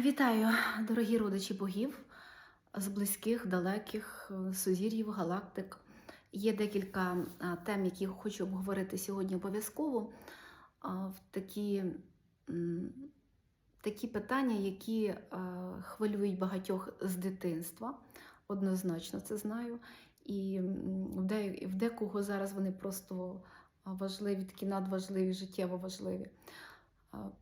Вітаю, дорогі родичі богів з близьких, далеких е, сузір'їв, галактик. Є декілька тем, які хочу обговорити сьогодні обов'язково. В такі, такі питання, які е, хвилюють багатьох з дитинства. Однозначно це знаю. І в декого зараз вони просто важливі, такі надважливі, життєво важливі.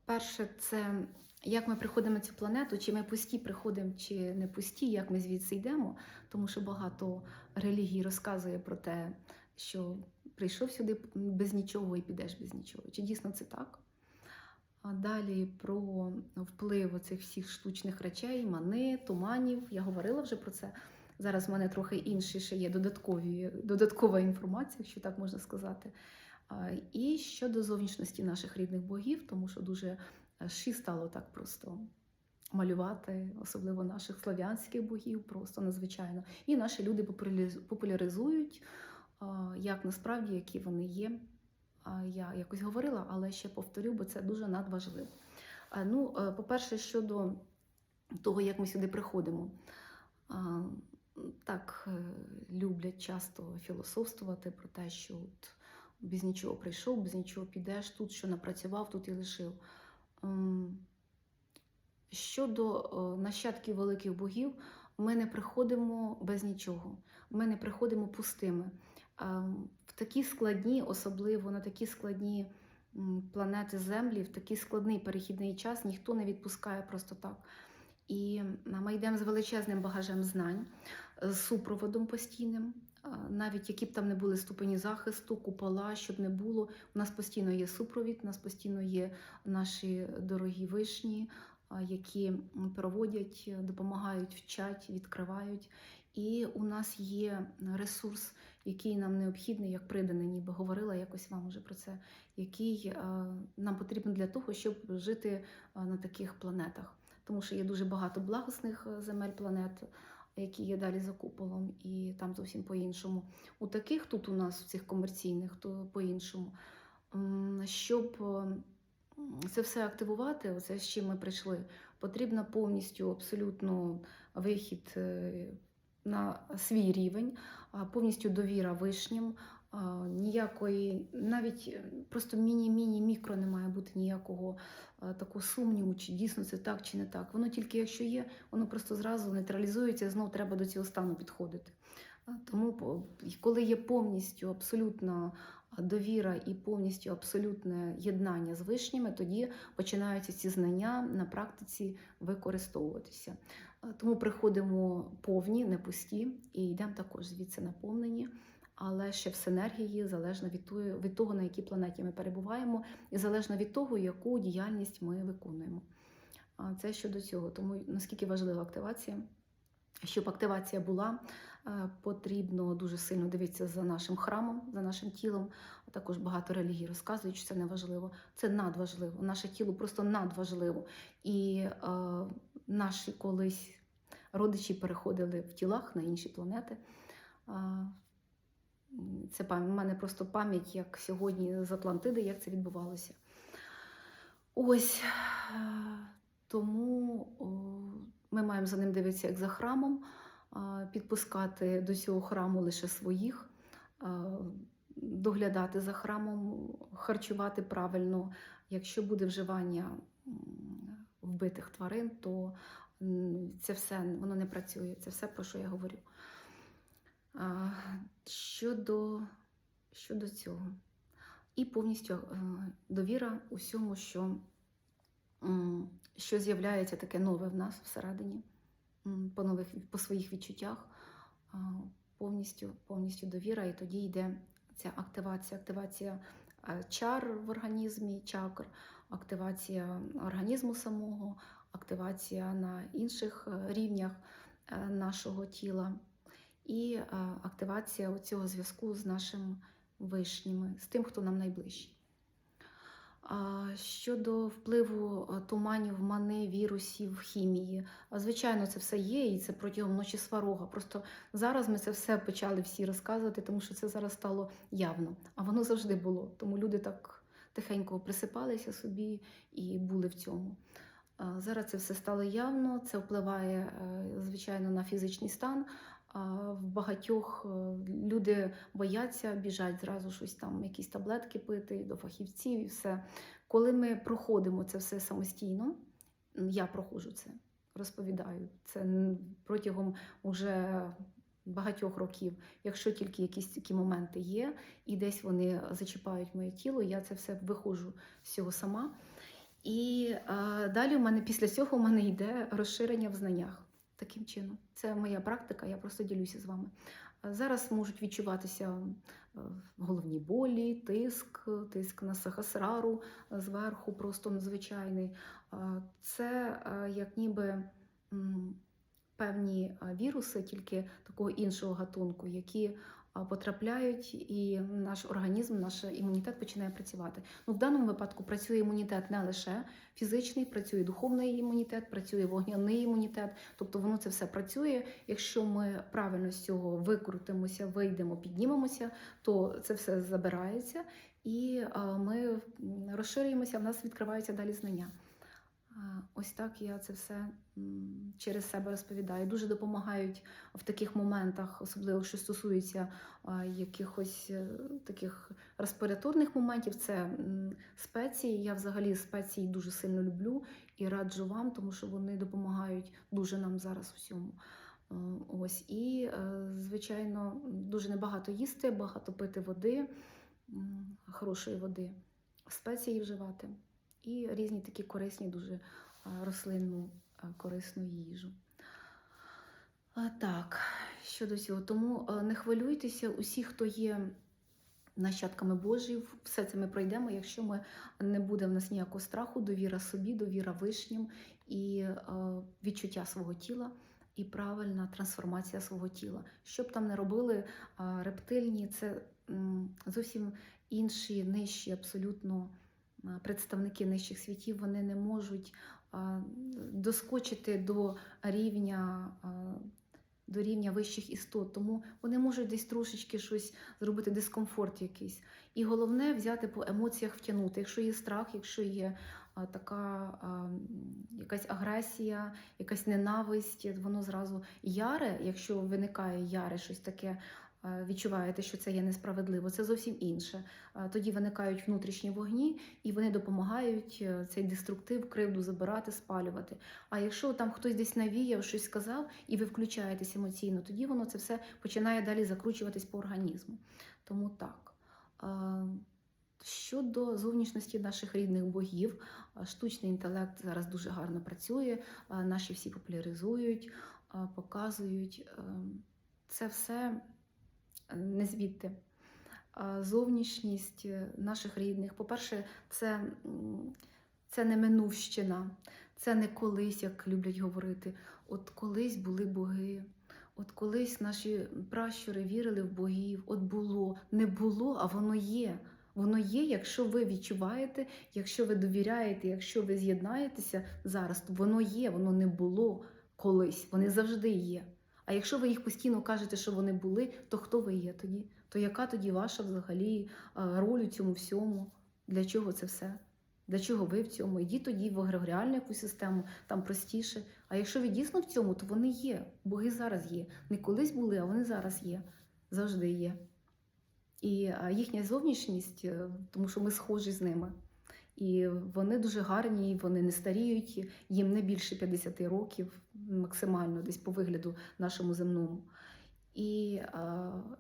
Перше, це як ми приходимо на цю планету, чи ми пусті приходимо, чи не пусті, як ми звідси йдемо, тому що багато релігій розказує про те, що прийшов сюди без нічого і підеш без нічого. Чи дійсно це так? А далі про вплив цих всіх штучних речей, мани, туманів. Я говорила вже про це. Зараз в мене трохи інші ще є додаткові, додаткова інформація, якщо так можна сказати. І щодо зовнішності наших рідних богів, тому що дуже ші стало так просто малювати, особливо наших слав'янських богів, просто надзвичайно. І наші люди популяризують, як насправді, які вони є. Я якось говорила, але ще повторю, бо це дуже надважливо. Ну, е, по-перше, щодо того, як ми сюди приходимо. Так е, люблять часто філософствувати про те, що от без нічого прийшов, без нічого підеш, тут що напрацював, тут і лишив. Щодо е, нащадків великих богів, ми не приходимо без нічого, ми не приходимо пустими. В такі складні, особливо на такі складні планети Землі, в такий складний перехідний час ніхто не відпускає просто так. І ми йдемо з величезним багажем знань, з супроводом постійним. Навіть які б там не були ступені захисту, купола, щоб не було, у нас постійно є супровід, у нас постійно є наші дорогі вишні, які проводять, допомагають, вчать, відкривають. І у нас є ресурс, який нам необхідний, як приданий, ніби говорила якось вам уже про це, який нам потрібен для того, щоб жити на таких планетах. Тому що є дуже багато благосних земель планет, які є далі за куполом, і там зовсім по-іншому. У таких тут у нас, в цих комерційних, то по-іншому. Щоб е, це все активувати, оце з чим ми прийшли, потрібно повністю абсолютно вихід е, на свій рівень, повністю довіра вишнім. Ніякої, навіть е, просто міні-міні-мікро не має бути ніякого такого сумніву, чи дійсно це так, чи не так. Воно тільки якщо є, воно просто зразу нейтралізується, знов треба до цього стану підходити. Тому, по- коли є повністю абсолютна довіра і повністю абсолютне єднання з вишніми, тоді починаються ці знання на практиці використовуватися. Е, Тому приходимо повні, не пусті, і йдемо також звідси наповнені, але ще в синергії, залежно від того, від того, на якій планеті ми перебуваємо, і залежно від того, яку діяльність ми виконуємо. Це щодо цього. Тому наскільки важлива активація. Щоб активація була, е, потрібно дуже сильно дивитися за нашим храмом, за нашим тілом. Також багато релігій розказують, що це не важливо. Це надважливо. Наше тіло просто надважливо. І е, наші колись родичі переходили в тілах на інші планети. М, Це в мене просто пам'ять, як сьогодні з Атлантиди, як це відбувалося. Ось тому ми маємо за ним дивитися як за храмом, підпускати до цього храму лише своїх, доглядати за храмом, харчувати правильно. Якщо буде вживання вбитих тварин, то це все воно не працює. Це все, про що я говорю. Щодо, щодо цього. І повністю е, довіра усьому, що, що з'являється таке нове в нас всередині, по, нових, по своїх відчуттях. Повністю, повністю довіра, і тоді йде ця активація, активація е, чар в організмі, чакр, активація організму самого, активація на інших е, рівнях нашого тіла, і е, активація цього зв'язку з нашим вишніми, з тим, хто нам найближчий. Щодо впливу е, туманів, мани, вірусів, хімії, звичайно, це все є, і це протягом ночі сварога. Просто зараз ми це все почали всі розказувати, тому що це зараз стало явно. А воно завжди було. Тому люди так тихенько присипалися собі і були в цьому. Е, Зараз це все стало явно, це впливає, е, звичайно, на фізичний стан. А В багатьох е, люди бояться, біжать зразу щось там, якісь таблетки пити до фахівців і все. Коли ми проходимо це все самостійно, я проходжу це, розповідаю. Це протягом уже багатьох років. Якщо тільки якісь такі моменти є, і десь вони зачіпають моє тіло, я це все виходжу з цього сама. І е, далі у мене після цього у мене йде розширення в знаннях. Таким чином, це моя практика, я просто ділюся з вами. Зараз можуть відчуватися е, головні болі, тиск, тиск на сахасрару зверху, просто надзвичайний. Е, Це е, як ніби певні віруси, тільки такого іншого гатунку, які потрапляють, і наш організм, наш імунітет починає працювати. Ну, в даному випадку працює імунітет не лише фізичний, працює духовний імунітет, працює вогняний імунітет. Тобто воно це все працює. Якщо ми правильно з цього викрутимося, вийдемо, піднімемося, то це все забирається, і ми розширюємося, в нас відкриваються далі знання. Ось так я це все через себе розповідаю. Дуже допомагають в таких моментах, особливо що стосується якихось е, таких респіраторних моментів. Це спеції. Я взагалі спеції дуже сильно люблю і раджу вам, тому що вони допомагають дуже нам зараз усьому. Е, Ось і, е, звичайно, дуже небагато їсти, багато пити води, хорошої води, спеції вживати і різні такі корисні, дуже рослинну корисну їжу. Так, щодо цього, тому не хвилюйтеся, усі, хто є нащадками Божі, все це ми пройдемо, якщо ми не буде в нас ніякого страху, довіра собі, довіра вишнім і відчуття свого тіла. І правильна трансформація свого тіла. Що б там не робили рептильні, це зовсім інші, нижчі, абсолютно представники нижчих світів, вони не можуть доскочити до рівня. До рівня вищих істот, тому вони можуть десь трошечки щось зробити, дискомфорт якийсь. І головне взяти по емоціях втягнути. Якщо є страх, якщо є така якась агресія, якась ненависть, воно зразу яре, якщо виникає яре, щось таке. А, Відчуваєте, що це є несправедливо, це зовсім інше. Тоді виникають внутрішні вогні, і вони допомагають е, цей деструктив, кривду забирати, спалювати. А якщо там хтось десь навіяв, щось сказав, і ви включаєтесь емоційно, тоді воно це все починає далі закручуватись по організму. Тому так. Щодо зовнішності наших рідних богів, штучний інтелект зараз дуже гарно працює, наші всі популяризують, показують. Це все е, не звідти. Зовнішність е, наших рідних. По-перше, це, це не минувщина, це не колись, як люблять говорити. От колись були боги. От колись наші пращури вірили в богів, от було, не було, а воно є. Воно є, якщо ви відчуваєте, якщо ви довіряєте, якщо ви з'єднаєтеся зараз, то воно є, воно не було колись, вони завжди є. А якщо ви їх постійно кажете, що вони були, то хто ви є тоді? То яка тоді ваша взагалі роль у цьому всьому? Для чого це все? Для чого ви в цьому? Йдіть тоді в егрегоріальну якусь систему, там простіше. А якщо ви дійсно в цьому, то вони є. Боги зараз є. Не колись були, а вони зараз є. Завжди є. І їхня зовнішність, е, тому що ми схожі з ними. І вони дуже гарні, вони не старіють, їм не більше 50 років, максимально десь по вигляду нашому земному. І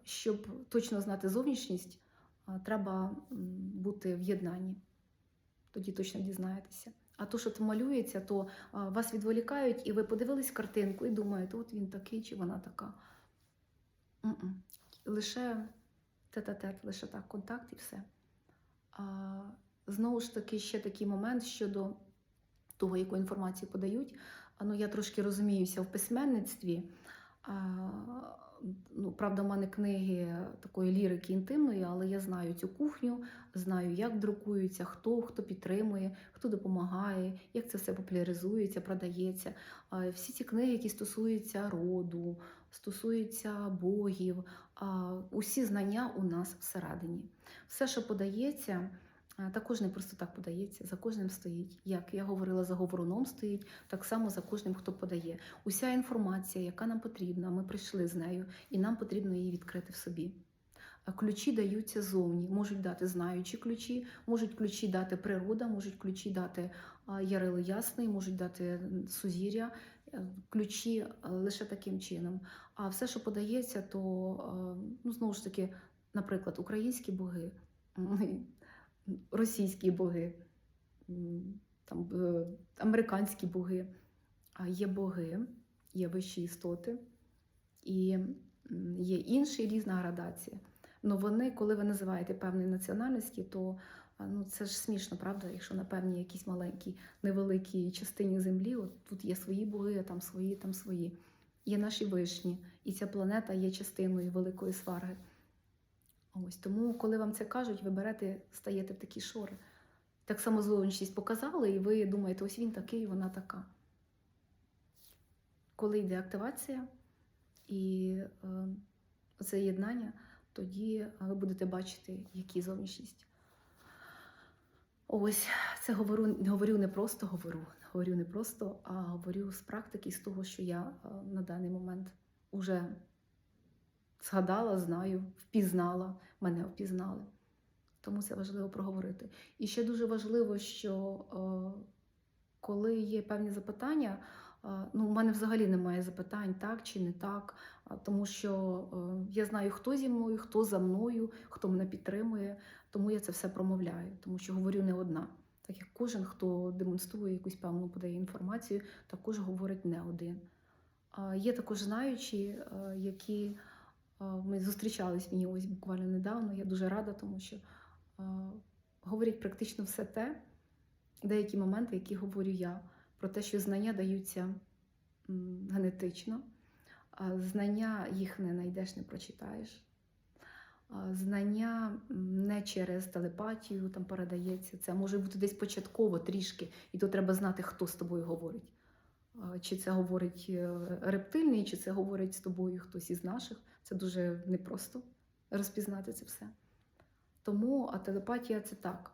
щоб точно знати зовнішність, треба бути в єднанні. Тоді точно дізнаєтеся. А то, що там малюється, то вас відволікають, і ви подивились картинку і думаєте, от він такий чи вона така. М-м. Лише тет-а-тет, лише так, контакт і все. Знову ж таки, ще такий момент щодо того, яку інформацію подають. Ну, я трошки розуміюся в письменництві. А, ну, правда, в мене книги такої лірики інтимної, але я знаю цю кухню, знаю, як друкуються, хто хто підтримує, хто допомагає, як це все популяризується, продається. А, всі ці книги, які стосуються роду, стосуються богів, а, усі знання у нас всередині. Все, що подається, Також не просто так подається, за кожним стоїть. Як я говорила, за говоруном стоїть, так само за кожним, хто подає. Уся інформація, яка нам потрібна, ми прийшли з нею, і нам потрібно її відкрити в собі. Ключі даються зовні, можуть дати знаючі ключі, можуть ключі дати природа, можуть ключі дати Ярило Ясний, можуть дати сузір'я, е, ключі е, лише таким чином. А все, що подається, то е, ну, знову ж таки, наприклад, українські боги, російські боги, там, е, американські боги. А є боги, є вищі істоти, і є інші різна градація. Ну вони, коли ви називаєте певної національності, то ну це ж смішно, правда? Якщо на певній якійсь маленькій невеликій частині землі, от тут є свої боги, там свої, там свої. Є наші вишні, і ця планета є частиною великої сварги. Ось тому, коли вам це кажуть, ви берете, стаєте в такі шори. Так само зовнішність показали, і ви думаєте, ось він такий, вона така. Коли йде активація і е, це тоді ви будете бачити, які зовнішність. Ось це говорю, говорю не просто говорю, говорю не просто, а говорю з практики, з того, що я е, на даний момент уже згадала, знаю, впізнала, мене впізнали. Тому це важливо проговорити. І ще дуже важливо, що е, коли є певні запитання, е, ну, у мене взагалі немає запитань, так чи не так, тому що е, я знаю, хто зі мною, хто за мною, хто мене підтримує, тому я це все промовляю, тому що говорю не одна. Так як кожен, хто демонструє якусь певну подає інформацію, також говорить не один. Є також знаючі, які ми зустрічались мені ось буквально недавно. Я дуже рада, тому що говорять практично все те, деякі моменти, які говорю я, про те, що знання даються генетично, знання їх не знайдеш, не прочитаєш. Знання не через телепатію там передається. Це може бути десь початково трішки, і то треба знати, хто з тобою говорить. Чи це говорить е, рептильний, чи це говорить з тобою хтось із наших. Це дуже непросто розпізнати це все. Тому а телепатія це так.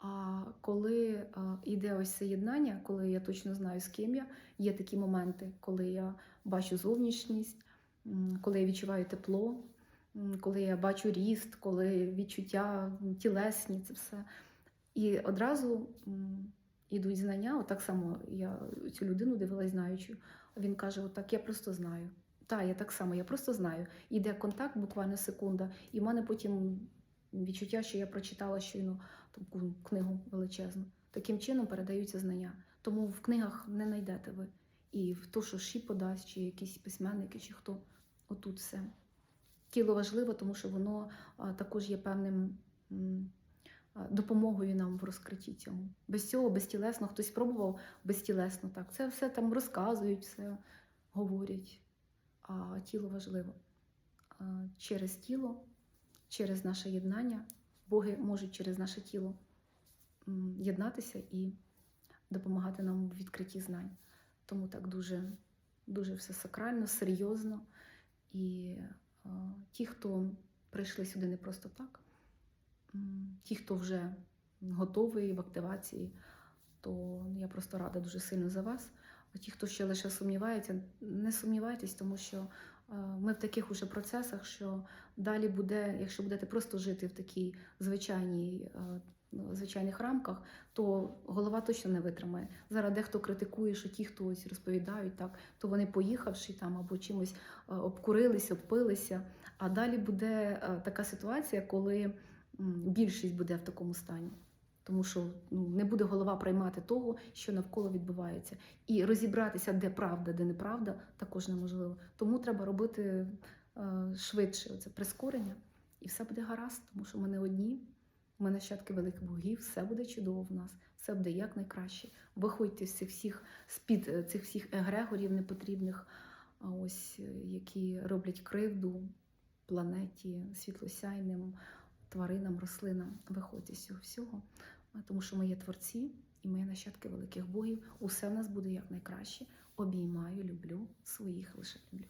А коли йде ось це єднання, коли я точно знаю, з ким я, є такі моменти, коли я бачу зовнішність, коли я відчуваю тепло, коли я бачу ріст, коли відчуття тілесні, це все. І одразу м, ідуть знання. Отак само я цю людину дивилась знаючи. Він каже: Отак, я просто знаю. Так, я так само, я просто знаю. Іде контакт, буквально секунда, і в мене потім відчуття, що я прочитала щойно таку книгу величезну. Таким чином передаються знання. Тому в книгах не знайдете ви. І в то, що ші подасть, чи якісь письменники, чи хто. Отут все. Тіло важливо, тому що воно також є певним допомогою нам в розкритті цьому. Без цього, безтілесно, хтось пробував безтілесно так. Це все там розказують, все говорять. А тіло важливо. Через тіло, через наше єднання, Боги можуть через наше тіло єднатися і допомагати нам в відкритті знань. Тому так дуже, дуже все сакрально, серйозно. І ті, хто прийшли сюди не просто так, ті, хто вже готовий в активації, то я просто рада дуже сильно за вас. Ті, хто ще лише сумнівається, не сумнівайтесь, тому що е, ми в таких уже процесах, що далі буде, якщо будете просто жити в такій звичайній, е, ну, звичайних рамках, то голова точно не витримає. Зараз дехто критикує, що ті, хто ось розповідають так, то вони поїхавши там або чимось е, обкурились, обпилися. А далі буде така ситуація, коли більшість буде в такому стані. Тому що ну, не буде голова приймати того, що навколо відбувається. І розібратися, де правда, де неправда, також неможливо. Тому треба робити е, швидше це прискорення, і все буде гаразд, тому що ми не одні. Ми нащадки великих богів, все буде чудово в нас, все буде якнайкраще. Виходьте з цих всіх з-під е, цих всіх егрегорів непотрібних, ось е, які роблять кривду планеті, світлосяйним тваринам, рослинам. Виходьте з цього всього, тому що ми є творці і ми є нащадки великих богів. Усе в нас буде якнайкраще. Обіймаю, люблю своїх лише люблю.